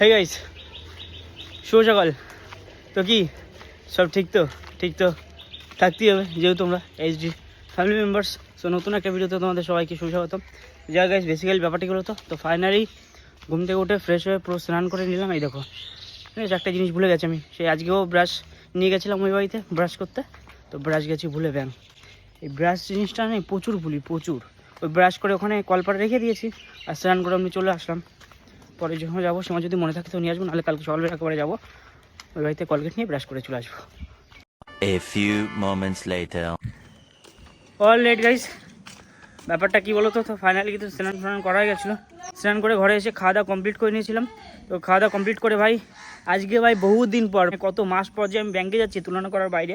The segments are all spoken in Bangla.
হে গাইস শুভ সকাল। তো কি? সব ঠিক তো? ঠিক তো? থাকতেই হবে, যেহেতু তোমরা এইচডি ফ্যামিলি মেম্বার্স সো নতুন একটা ভিডিওতে তোমাদের সবাইকে সুস্বাগতম। যা গাইস বেসিক্যালি ব্যাপারটি হলো তো তো ফাইনালি ঘুম থেকে উঠে ফ্রেশ হয়ে পুরো স্নান করে নিলাম, এই দেখো। ঠিক আছে, একটা জিনিস ভুলে গেছি আমি। সেই আজকেও ব্রাশ নিয়ে গেছিলাম ওই বাড়িতে ব্রাশ করতে। তো ব্রাশ গেছি ভুলে ব্যাং এই ব্রাশ জিনিসটা নেই প্রচুর ভুলি, প্রচুর। ওই ব্রাশ করে ওখানে কলপাটা রেখে দিয়েছি, আর স্নান করে আমি চলে আসলাম। পরে যখন যাব সময় যদি মনে থাকে তো নিয়ে আসব নাহলে কালকে সকালবেলা একেবারে যাব। ওই বাড়িতে কলগেট নিয়ে ব্রাশ করে চলে আসব। A few moments later. All right guys ব্যাপারটা কি বলো তো তো ফাইনালি কিন্তু স্নান ফান করা হয়ে গেছিল। স্নান করে ঘরে এসে খাওয়া দাওয়া কমপ্লিট করে নিয়েছিলাম। তো খাওয়া দাওয়া কমপ্লিট করে ভাই আজকে ভাই বহুত দিন পর, কত মাস পর যে আমি ব্যাংকে যাচ্ছি, তুলনা করার বাইরে।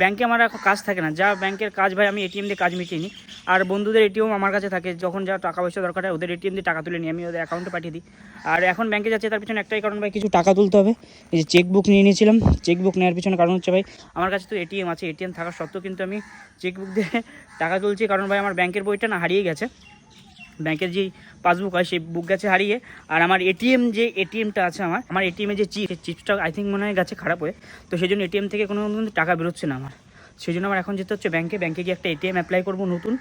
ব্যাংকে আমার এখন কাজ থাকে না। যা ব্যাংকের কাজ ভাই আমি এটিএম দিয়ে কাজ মিটিয়ে নিই। আর বন্ধুদের এটিএম আমার কাছে থাকে, যখন যা টাকা পয়সা দরকার হয়, ওদের এটিএম দিয়ে টাকা তুলে নিই, আমি ওদের অ্যাকাউন্টে পাঠিয়ে দিই। আর এখন ব্যাংকে যাচ্ছে, তার পিছনে একটাই কারণ ভাই, কিছু টাকা তুলতে হবে। এই যে চেকবুক নিয়ে নিয়েছিলাম চেকবুক নেওয়ার পিছনে কারণ হচ্ছে ভাই, আমার কাছে তো এটিএম আছে এটিএম থাকা সত্ত্বেও কিন্তু আমি চেকবুক দিয়ে টাকা তুলছি। কারণ ভাই, আমার ব্যাংকের বইটা না হারিয়ে গেছে। ব্যাংকের যে পাসবুক হয়, সেই বুক গেছে হারিয়ে। আর আমার এটিএম যে এটিএমটা আছে আমার আমার এটিএমে যে চিপ চিপসটা আই থিঙ্ক মনে হয় গেছে খারাপ হয়ে। তো সেই জন্য এটিএম থেকে কোনো টাকা বেরোচ্ছে না আমার। সেই জন্য আমার এখন যেতে হচ্ছে ব্যাংকে। ব্যাংকে গিয়ে একটা এটিএম অ্যাপ্লাই করব নতুন।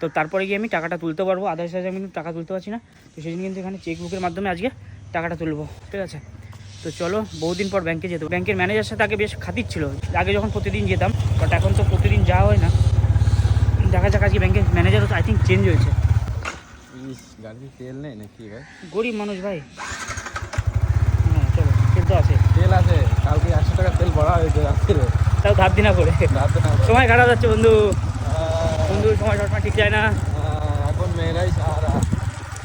তো তারপরে গিয়ে আমি টাকাটা তুলতে পারব। আদার্স আমি কিন্তু টাকা তুলতে পারছি না। তো সেই জন্য কিন্তু এখানে চেকবুকের মাধ্যমে আজকে টাকাটা তুলবো। ঠিক আছে? তো চলো, বহুদিন পর ব্যাংকে যেত। ব্যাংকের ম্যানেজার সাথে আগে বেশ খাতির ছিল। আগে যখন প্রতিদিন যেতাম বাট এখন তো প্রতিদিন যাওয়া হয় না। দেখা যাক আজকে ব্যাংকের ম্যানেজারও আই থিঙ্ক চেঞ্জ হয়েছে। গাড়িতে তেল নেই নাকি ভাই? গরিব মানুষ ভাই। হ্যাঁ চলো তেল তো আছে। তেল আছে কালকে একশো টাকা তেল ভরা হয়েছে রাত্রে। তাও দিনা করে। সময় খারাপ যাচ্ছে বন্ধু। বন্ধু সময় সবসময় ঠিক যায় না। এখন মেয়েরাই সাহারা।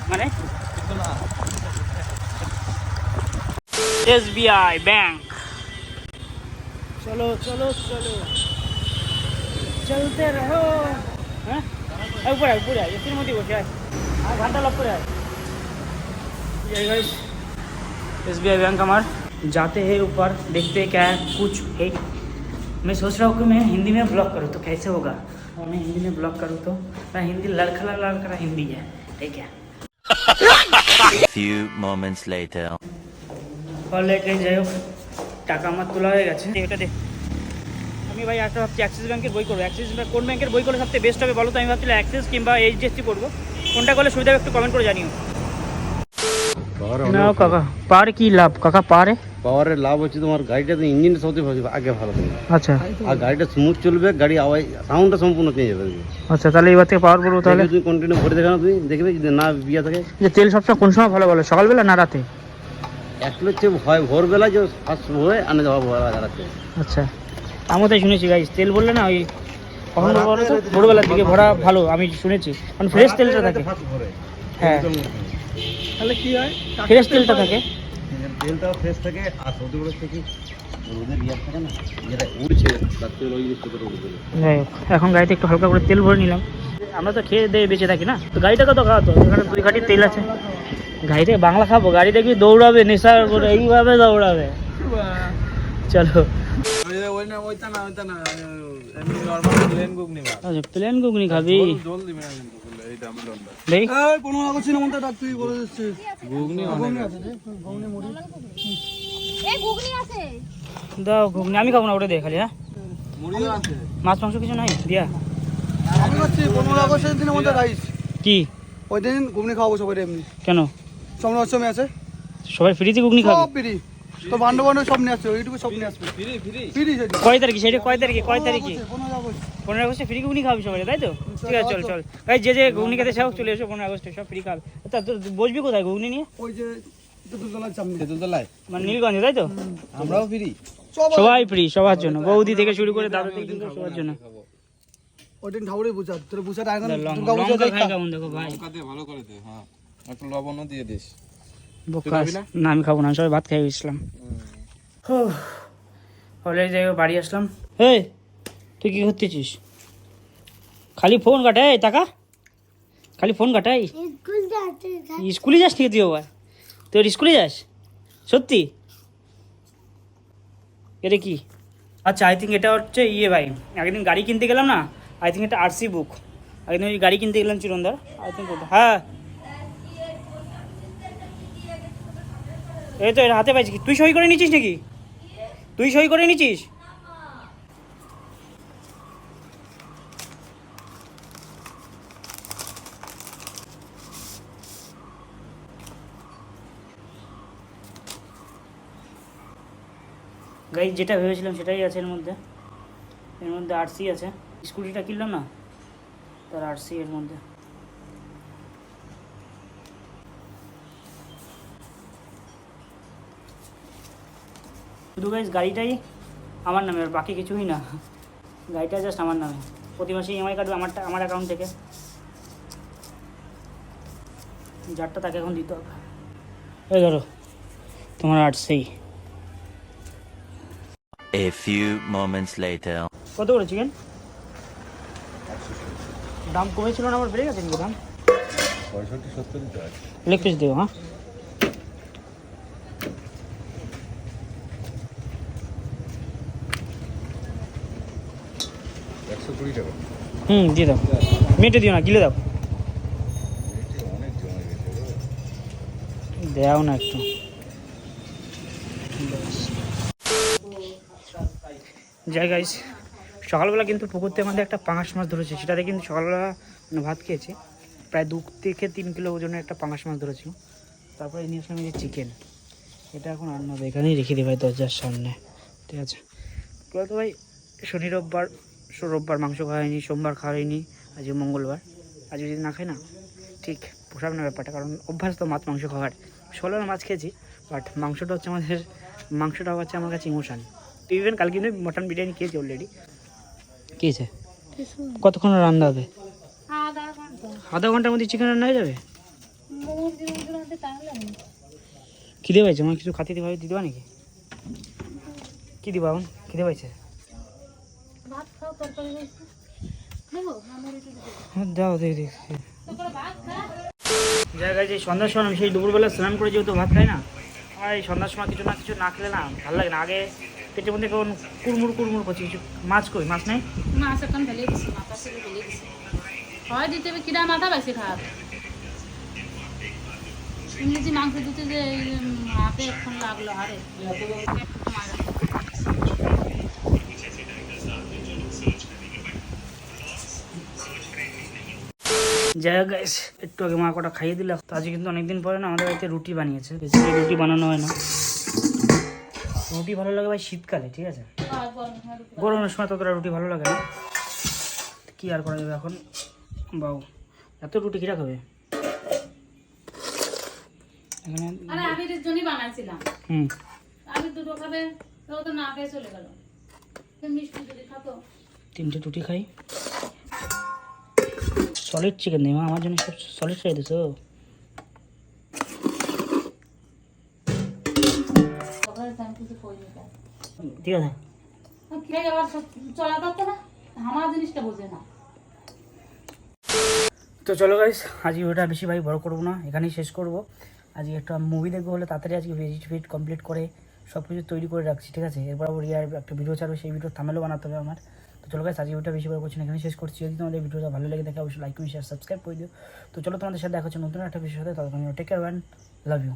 মানে? কিছু না। Yes bank. চলো চলো চলো। চলতে রহো। হ্যাঁ? উপরে উপরে এসির মধ্যে বসে আর ঘন্টা লক করে আয় एस बी आई बैंक हमार जाते हैं ऊपर देखते हैं क्या है कुछ है मैं सोच रहा हूँ कि मैं हिंदी में ब्लॉग करूँ तो कैसे होगा और मैं हिंदी में ब्लॉग करूँ तो मैं हिंदी लड़खड़ा लड़खड़ा हिंदी है ठीक है Few moments later. অলরেডি যাই হোক টাকা আমার তোলা হয়ে গেছে এটা দে আমি ভাই একটা ভাবছি অ্যাক্সিস ব্যাংকের বই করবো অ্যাক্সিস ব্যাংক কোন ব্যাংকের বই করলে সবথেকে বেস্ট হবে বলো তো আমি ভাবছিলাম অ্যাক্সিস কিংবা এইচডিএফসি করবো কোনটা করলে সুবিধা হবে একটু কমেন্ট করে জানিও। না কাকা পার কি লাভ? কাকা পারে পাওয়ারের লাভ হচ্ছে তোমার গাড়িটা তো ইঞ্জিন সবচেয়ে ভালো- আগে ভালো থাকবে আচ্ছা। আর গাড়িটা স্মুথ চলবে গাড়ি আওয়াজ সাউন্ডটা সম্পূর্ণ চেঞ্জ হবে আচ্ছা তাহলে এবার থেকে পাওয়ার বলব তাহলে? তুমি কন্টিনিউ ভরে দেখানো তুমি দেখবে যদি না বিয়া থাকে। যে তেল সবসময় কোন সময় ভালো বলো সকালবেলা না রাতে? একটা হচ্ছে হয় ভোরবেলা যে ফার্স্ট হয় আনে না যাওয়া ভোরবেলা দাঁড়াচ্ছে আচ্ছা। আমি তাই শুনেছি গাইজ তেল বললে না ওই কখন বলব বলো তো? ভোরবেলার দিকে ভরা ভালো আমি শুনেছি। কারণ ফ্রেশ তেলটা থাকে। হ্যাঁ। তাহলে কি হয়? ফ্রেশ তেলটা থাকে। তেলটাও ফ্রেশ থাকে আর সৌদি আরব থেকে এখন গাড়িতে একটু হালকা করে তেল ভরে নিলাম। আমরা তো খেয়ে দিয়ে বেঁচে থাকি না? তো গাড়িটা কত খাওয়াতো এখানে দুই ঘাটির তেল আছে। গাড়িতে বাংলা খাব গাড়ি দেখবি দৌড়াবে নেশা করে এইভাবে দৌড়াবে। চলো। প্লেন নিবা আচ্ছা প্লেন ঘুগনি খাবি? ঘুগনি ঘুগনি দাও ঘুগনি আমি খাব না ওটা দে খালি হ্যাঁ? মাছ মাংস কিছু নাই? দিয়া। আমি করছি পনেরো আগস্টের দিনের মধ্যে রাইস কি? ওই দিন ঘুগনি খাওয়াবো সবাই এমনি। কেন? সামনে অষ্টমী আছে। সবাই ফ্রিতে ঘুগনি খাবে? ফ্রি তো বান্ধব বান্ধব সব নিয়ে আসছে ওইটুকু সব নিয়ে আসবে। ফ্রি কয় তারিখে সেটা কয় তারিখে কয় তারিখে? পনেরো আগস্টে। ফ্রি ঘুগনি খাবি সবাই তাই তো? ঠিক আছে চল চল ভাই যে যে ঘুগনি খেতে চাও চলে এসো পনেরো আগস্টে সব ফ্রি খাবে। তা তো বসবি কোথায় ঘুগনি নিয়ে? ওই যে মানে নীলগঞ্জে তাই তো? আমরাও ফ্রি। সবাই ফ্রি। সবার জন্য। বৌদি থেকে শুরু করে দাদা থেকে সবার জন্য। তোর দুর্গা দেখো ভাই? দিয়ে ভালো করে দে হ্যাঁ। একটু লবণও দিয়ে দিস। না? আমি খাব না আমি সবাই ভাত খাই গেছিলাম। হলে যাই বাড়ি আসলাম। হে তুই কি করতেছিস? খালি ফোন কাটাই টাকা। খালি ফোন কাটাই স্কুলে যাস নাকি তুই আবার? তোর স্কুলে যাস? সত্যি? এটা কি? আচ্ছা আই থিঙ্ক এটা হচ্ছে ইয়ে ভাই। একদিন গাড়ি কিনতে গেলাম না আই থিঙ্ক এটা আরসি বুক একদিন ওই গাড়ি কিনতে গেলাম চিরন্দার আই থিঙ্ক হ্যাঁ এই তো হাতে পাইছি তুই সই করে নিচ্ছিস নাকি? তুই সই করে নিচ্ছিস? গাই যেটা ভেবেছিলাম সেটাই আছে এর মধ্যে। এর মধ্যে আরসি আছে। স্কুটিটা কিনলাম না? তার আরসি এর মধ্যে। শুধু গাইজ গাড়িটাই আমার নামে আর বাকি কিছুই না। গাড়িটা জাস্ট আমার নামে। প্রতি মাসে ইএমআই কাটবে আমারটা আমার অ্যাকাউন্ট থেকে। যারটা তাকে এখন দিতে হবে। এই ধরো তোমার আর্টসেই A few moments later. কত করে চিকেন দাম কমেছিল না আমার বেড়ে গেছে দাম? পঁয়ষট্টি সত্তর লেগ পিস দেবো হ্যাঁ একশো কুড়ি টাকা হুম, দিয়ে দাও। মেটে দিও না, গিলে দাও। দেও না একটু। যাই গাইস সকালবেলা কিন্তু পুকুর থেকে আমাদের একটা পাঙাশ মাছ ধরেছে। সেটাতে কিন্তু সকালবেলা মানে ভাত খেয়েছি। প্রায় দু থেকে তিন কিলো ওজনের একটা পাঙাশ মাছ ধরেছিল। তারপরে নিয়ে আসলাম যে চিকেন এটা এখন হবে এখানেই রেখে দিই ভাই দরজার সামনে। ঠিক আছে। বলতো ভাই, শনি রোববার রোববার মাংস খাওয়া হয়নি সোমবার হয়নি আজকে মঙ্গলবার। আজ যদি না খাই না ঠিক পোষাব না ব্যাপারটা কারণ অভ্যাস তো মাছ মাংস খাওয়ার। ষোলোর মাছ খেয়েছি বাট মাংসটা হচ্ছে আমাদের মাংসটা হচ্ছে আমার কাছে ইমোশান। তো ইভেন কালকে কিন্তু মটন বিরিয়ানি খেয়েছি অলরেডি খেয়েছে? কতক্ষণ রান্না হবে? আধা ঘণ্টার মধ্যে চিকেন রান্না হয়ে যাবে? খিদে পাইছে? আমার কিছু খাতে দিতে দিতে নাকি? কি দিবা এখন? খিদে পাইছে? দাও দেখি, দেখছি। জায়গায় যে সন্ধ্যার সময় সেই দুপুরবেলা স্নান করে যেহেতু ভাত খাই না আমার এই সন্ধ্যার সময় কিছু না কিছু না খেলে না ভালো লাগে না। আগে পেটের মধ্যে কেমন কুড়মুড় কুড়মুড় করছে। কিছু মাছ কই? মাছ নাই? মাছ এখন ঢেলে দিছি, মাথা থেকে ঢেলে দিছি। হয় দিতে হবে কিনা মাথা পাইছে খারাপ ইংরেজি মাংস দিতে যে হাতে এখন লাগল হারে যাই হোক guys, একটু আগে মা কটা খাইয়ে দিলাম তো আজকে কিন্তু অনেকদিন পরে না আমাদের বাড়িতে রুটি বানিয়েছে। বেশি রুটি বানানো হয় না। রুটি ভালো লাগে ভাই শীতকালে ঠিক আছে? গরমের সময় ততটা রুটি ভালো লাগে না। কি আর করা যাবে এখন? বাউ এত রুটি কিরা খাবে? এখানে আরে আমি এর জন্যই বানাইছিলাম হুম। আমি দুটো খাবে তো তো না খেয়ে চলে গেল। মিষ্টি যদি খাতো তিনটে রুটি খাই। সলিড চিকেন নেই আমার জন্য সব সলিড খাই দিছো। ঠিক আছে। তো চলো গাইস আজকে ভিডিওটা বেশি ভাই বড় করব না, এখানেই শেষ করব। আজকে একটা মুভি দেখব হলে তাড়াতাড়ি আজকে ভিজিট ফিট কমপ্লিট করে সব কিছু তৈরি করে রাখছি, ঠিক আছে? এরপর আবার একটা ভিডিও ছাড়বে, সেই ভিডিও থামেলও বানাতে হবে আমার। তো চলো গাইস আজকে ভিডিওটা বেশি বড় করছি এখানে শেষ করছি। যদি তোমাদের ভিডিওটা ভালো লাগে দেখে অবশ্যই লাইক কমেন্ট শেয়ার সাবস্ক্রাইব করে দিও। তো চলো তোমাদের সাথে দেখা হচ্ছে নতুন একটা বিষয়ের সাথে ততক্ষণ take care one love you